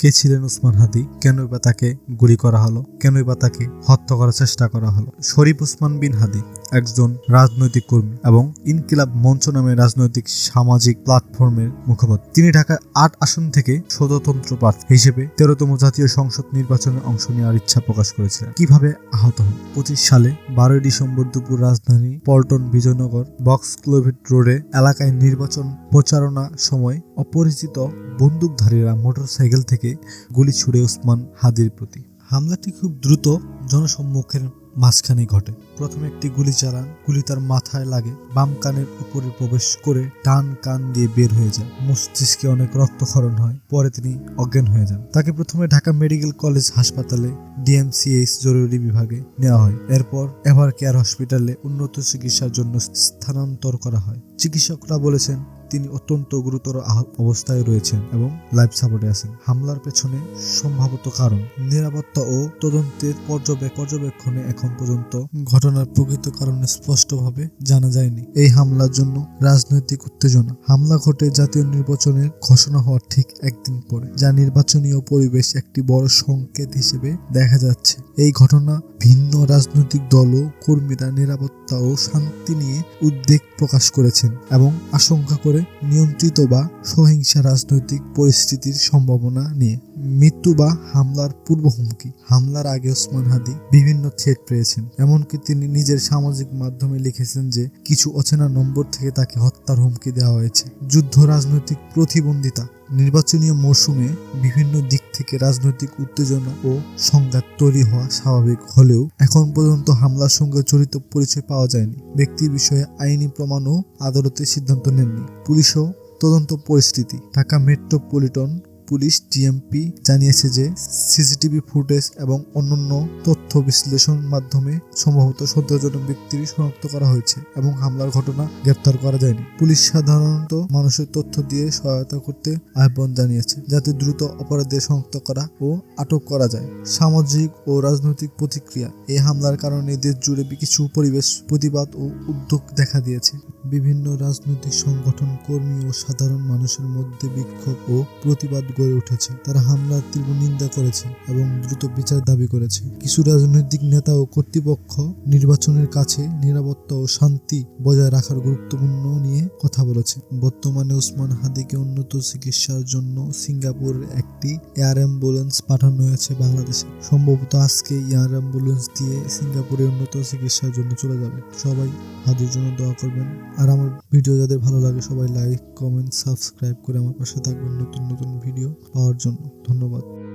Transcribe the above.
কে ছিলেন উসমান হাদি? কেনই বা তাকে গুলি করা হলো? কেনই বা তাকে হত্যা করার চেষ্টা করা হলো? শরীফ উসমান বিন হাদি একজন রাজনৈতিক কর্মী এবং ইনকিলাব মঞ্চ নামে রাজনৈতিক সামাজিক প্ল্যাটফর্মের মুখপাত্র। তিনি ঢাকার আট আসন থেকে স্বতন্ত্র প্রার্থী হিসেবে তেরোতম জাতীয় সংসদ নির্বাচনে অংশ নেওয়ার ইচ্ছা প্রকাশ করেছিলেন। কীভাবে আহত হন? পঁচিশ সালে বারোই ডিসেম্বর দুপুর রাজধানী পল্টন বিজয়নগর বক্স ক্লোভিট রোডে এলাকায় নির্বাচন প্রচারণা সময় অপরিচিত বন্দুকধারীরা মোটরসাইকেল থেকে গুলি ছুড়ে ওসমান হাদির প্রতি। হামলাটি খুব দ্রুত জনসম্মুখের মাঝখানে ঘটে। প্রথমে একটি গুলি চালান, গুলি তার মাথায় লাগে, বাম কানের উপরে প্রবেশ করে ডান কান দিয়ে বের হয়ে যায়। মস্তিষ্কে অনেক রক্তক্ষরণ হয়, পরে তিনি অজ্ঞান হয়ে যান। তাকে প্রথমে ঢাকা মেডিকেল কলেজ হাসপাতালে ডিএমসিএইচ জরুরি বিভাগে নেওয়া হয়। এরপর এভার কেয়ার হসপিটালে উন্নত চিকিৎসার জন্য স্থানান্তর করা হয়। চিকিৎসকরা বলেছেন তিনি অত্যন্ত গুরুতর অবস্থায় রয়েছেন এবং লাইফ সাপোর্টে আছেন। হামলার পেছনে সম্ভাবত কারণ, নিরাপত্তা ও তদন্তের পর্যবেক পর্যবেক্ষণে এখন পর্যন্ত ঘটনার প্রকৃত কারণ স্পষ্টভাবে জানা যায়নি। এই হামলার জন্য রাজনৈতিক উত্তেজনা। হামলা ঘটে জাতীয় নির্বাচনের ঘোষণা হওয়ার ঠিক একদিন পরে, যা নির্বাচনীয় পরিবেশ একটি বড় সংকেত হিসেবে দেখা যাচ্ছে। এই ঘটনা ভিন্ন রাজনৈতিক দল ও কর্মীরা নিরাপত্তা ও শান্তি নিয়ে উদ্বেগ প্রকাশ করেছেন এবং আশঙ্কা করে নিয়ন্ত্রিত বা সহিংসা রাজনৈতিক পরিস্থিতির সম্ভাবনা নিয়ে। মৃত্যু বা হামলার পূর্ব হুমকি। হামলার আগে ওসমান হাদি বিভিন্ন থ্রেট পেয়েছেন। এমনকি তিনি নিজের সামাজিক মাধ্যমে লিখেছেন যে, কিছু অচেনা নম্বর থেকে তাকে হত্যার হুমকি দেওয়া হয়েছে। যুদ্ধ, রাজনৈতিক প্রতিবন্ধিতা নির্বাচনীয় মৌসুমে বিভিন্ন দিক থেকে রাজনৈতিক উত্তেজনা ও সংঘাত তৈরি হওয়া স্বাভাবিক হলেও এখন পর্যন্ত হামলার সঙ্গে জড়িত পরিচয় পাওয়া যায়নি। ব্যক্তির বিষয়ে আইনি প্রমাণ ও আদালতের সিদ্ধান্ত নেননি। পুলিশও তদন্ত পরিস্থিতি, ঢাকা মেট্রোপলিটন পুলিশ, ডিএমপি জানিয়েছে যে সিসিটিভি ফুটেজ এবং অন্যান্য তথ্য বিশ্লেষণ মাধ্যমে সম্ভবত সন্দেহজনক ব্যক্তির শনাক্ত করা হয়েছে এবং হামলার ঘটনা গ্রেপ্তার করা যায়নি। পুলিশ সাধারণত মানুষের তথ্য দিয়ে সহায়তা করতে আহ্বান জানিয়েছে, যাতে দ্রুত অপরাধীদের শনাক্ত করা ও আটক করা যায়। সামাজিক ও রাজনৈতিক প্রতিক্রিয়া, এই হামলার কারণে দেশ জুড়ে কিছু পরিবেশ প্রতিবাদ ও উদ্যোগ দেখা দিয়েছে। বিভিন্ন রাজনৈতিক সংগঠন, কর্মী ও সাধারণ মানুষের মধ্যে বিক্ষোভ ও প্রতিবাদ গড়ে উঠেছে। তারা হামলার তীব্র নিন্দা করেছে এবং দ্রুত বিচার দাবি করেছে। কিছু রাজনৈতিক নেতা ও কর্তৃপক্ষ নির্বাচনের কাছে নিরাপত্তা ও শান্তি বজায় রাখার গুরুত্বপূর্ণ নিয়ে কথা বলেছে। বর্তমানে উসমান হাদিকে উন্নত চিকিৎসার জন্য সিঙ্গাপুর একটি এয়ার অ্যাম্বুলেন্স পাঠানো হয়েছে বাংলাদেশে। সম্ভবত আজকে এয়ার অ্যাম্বুলেন্স দিয়ে সিঙ্গাপুরে উন্নত চিকিৎসার জন্য চলে যাবে। সবাই হাদির জন্য দোয়া করবেন। আর আমার ভিডিও যাদের ভালো লাগে সবাই লাইক, কমেন্ট, সাবস্ক্রাইব করে আমার পাশে থাকবেন। নতুন নতুন ভিডিও পাওয়ার জন্য। ধন্যবাদ।